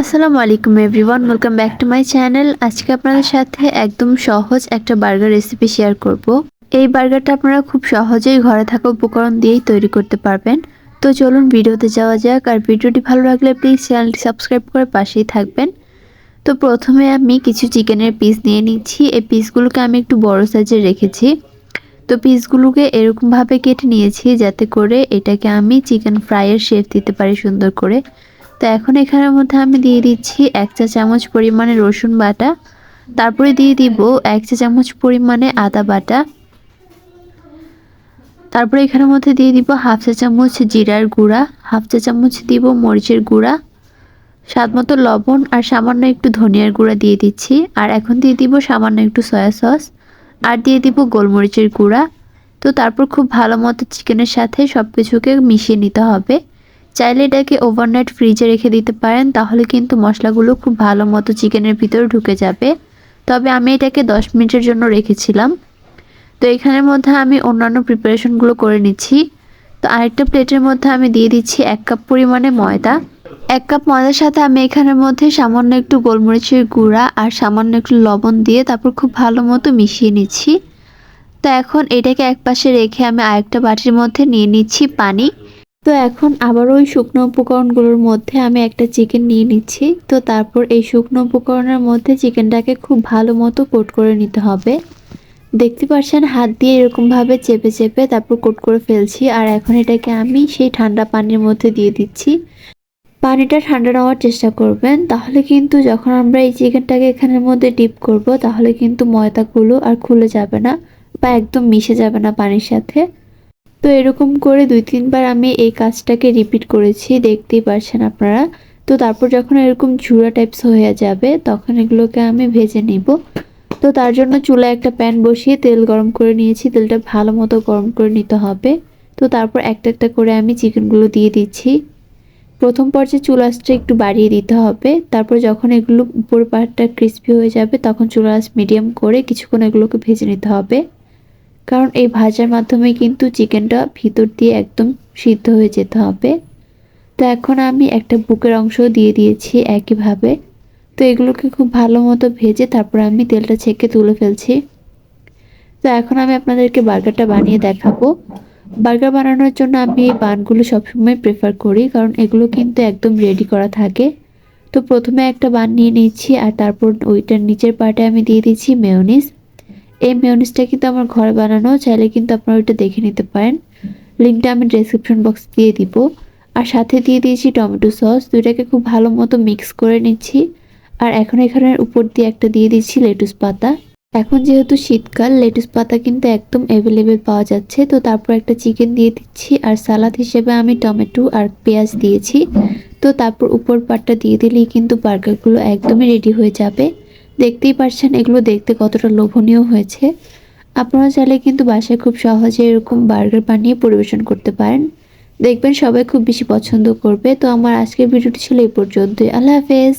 আসসালামু আলাইকুম everyone, welcome back to my channel. আজকে আপনাদের সাথে একদম সহজ একটা বার্গার রেসিপি শেয়ার করব। এই বার্গারটা আপনারা খুব সহজেই ঘরে থাকা উপকরণ দিয়েই তৈরি করতে পারবেন। তো চলুন ভিডিওতে যাওয়া যাক, আর ভিডিওটি ভালো লাগলে প্লিজ চ্যানেলটি সাবস্ক্রাইব করে পাশেই থাকবেন। তো প্রথমে আমি কিছু চিকেনের পিস নিয়ে নিচ্ছি। এই পিসগুলোকে আমি একটু বড় সাইজের রেখেছি। তো পিসগুলোকে এরকমভাবে কেটে নিয়েছি যাতে করে এটাকে আমি চিকেন ফ্রাইয়ের শেপ দিতে পারি সুন্দর করে। তো এখন এখানের মধ্যে আমি দিয়ে দিচ্ছি এক চা চামচ পরিমাণে রসুন বাটা। তারপরে দিয়ে দিব এক চা চামচ পরিমাণে আদা বাটা। তারপরে এখানের মধ্যে দিয়ে দিব হাফ চা চামচ জিরার গুঁড়া, হাফ চা চামচ দিব মরিচের গুঁড়া, স্বাদ মতো লবণ আর সামান্য একটু ধনিয়ার গুঁড়া দিয়ে দিচ্ছি। আর এখন দিয়ে দিব সামান্য একটু সয়া সস। আর দিয়ে দিব গোলমরিচের গুঁড়া। তো তারপর খুব ভালো মতো চিকেনের সাথে সব কিছুকে মিশিয়ে নিতে হবে। চাইলে এটাকে ওভারনাইট ফ্রিজে রেখে দিতে পারেন, তাহলে কিন্তু মশলাগুলো খুব ভালো মতো চিকেনের ভিতরে ঢুকে যাবে। তবে আমি এটাকে দশ মিনিটের জন্য রেখেছিলাম। তো এখানের মধ্যে আমি অন্যান্য প্রিপারেশনগুলো করে নিচ্ছি। তো আরেকটা প্লেটের মধ্যে আমি দিয়ে দিচ্ছি এক কাপ পরিমাণে ময়দা। এক কাপ ময়দার সাথে আমি এখানের মধ্যে সামান্য একটু গোলমরিচের গুঁড়া আর সামান্য একটু লবণ দিয়ে তারপর খুব ভালো মতো মিশিয়ে নিচ্ছি। তো এখন এটাকে এক পাশে রেখে আমি আরেকটা বাটির মধ্যে নিয়ে নিচ্ছি পানি। তো এখন আবার ওই শুকনো উপকরণগুলোর মধ্যে আমি একটা চিকেন নিয়ে নিচ্ছি। তো তারপর এই শুকনো উপকরণের মধ্যে চিকেনটাকে খুব ভালো মতো কোট করে নিতে হবে। দেখতে পাচ্ছেন হাত দিয়ে এরকমভাবে চেপে চেপে তারপর কোট করে ফেলছি আর এখন এটাকে আমি সেই ঠান্ডা পানির মধ্যে দিয়ে দিচ্ছি। পানিটা ঠান্ডা নেওয়ার চেষ্টা করবেন, তাহলে কিন্তু যখন আমরা এই চিকেনটাকে এখানের মধ্যে ডিপ করব, তাহলে কিন্তু ময়দাগুলো আর খুলে যাবে না বা একদম মিশে যাবে না পানির সাথে। তো এরকম করে দুই, তিনবার আমি এই কাজটাকে রিপিট করেছি, দেখতেই পারছেন আপনারা। তো তারপর যখন এরকম ঝুড়া টাইপস হয়ে যাবে, তখন এগুলোকে আমি ভেজে নিব। তো তার জন্য চুলায় একটা প্যান বসিয়ে তেল গরম করে নিয়েছি, তেলটা ভালো মতো গরম করে নিতে হবে। তো তারপর একটা একটা করে আমি চিকেনগুলো দিয়ে দিচ্ছি। প্রথম পর্যায়ে চুলাসটা একটু বাড়িয়ে দিতে হবে। তারপর যখন এগুলো উপর পাটটা ক্রিস্পি হয়ে যাবে, তখন চুলাস মিডিয়াম করে কিছুক্ষণ এগুলোকে ভেজে নিতে হবে। কারণ এই ভাজার মাধ্যমে কিন্তু চিকেনটা ভিতর দিয়ে একদম সিদ্ধ হয়ে যেতে হবে। তো এখন আমি একটা বুকের অংশ দিয়ে দিয়েছি একইভাবে। তো এগুলোকে খুব ভালো মতো ভেজে তারপর আমি তেলটা ছেঁকে তুলে ফেলছি। তো এখন আমি আপনাদেরকে বার্গারটা বানিয়ে দেখাবো। বার্গার বানানোর জন্য আমি এই বানগুলো সবসময় প্রেফার করি কারণ এগুলো কিন্তু একদম রেডি করা থাকে। তো প্রথমে একটা বান নিয়ে নিচ্ছি আর তারপর ওইটার নিচের পার্টে আমি দিয়ে দিচ্ছি মেয়নিস এই মেয়নিসটা কিন্তু আমার ঘরে বানানো, চাইলে কিন্তু আপনারা ওইটা দেখে নিতে পারেন। লিঙ্কটা আমি ডেসক্রিপশন বক্স দিয়ে দিব। আর সাথে দিয়ে দিয়েছি টমেটো সস দুইটাকে খুব ভালো মতো মিক্স করে নিচ্ছি। আর এখন এখানের উপর দিয়ে একটা দিয়ে দিচ্ছি লেটুস পাতা। এখন যেহেতু শীতকাল লেটুস পাতা কিন্তু একদম অ্যাভেলেবেল পাওয়া যাচ্ছে। তো তারপর একটা চিকেন দিয়ে দিচ্ছি, আর সালাদ হিসেবে আমি টমেটো আর পেঁয়াজ দিয়েছি। তো তারপর উপর পাটটা দিয়ে দিলেই কিন্তু বার্গারগুলো একদমই রেডি হয়ে যাবে। দেখতেই পারছেন, এগুলো দেখতে কতটা লোভনীয় হয়েছে। আপনারা চাইলে কিন্তু বাসায় খুব সহজে এরকম বার্গার বানিয়ে পরিবেশন করতে পারেন। দেখবেন সবাই খুব বেশি পছন্দ করবে। তো আমার আজকের ভিডিওটি ছিল এই পর্যন্তই। আল্লাহ হাফেজ।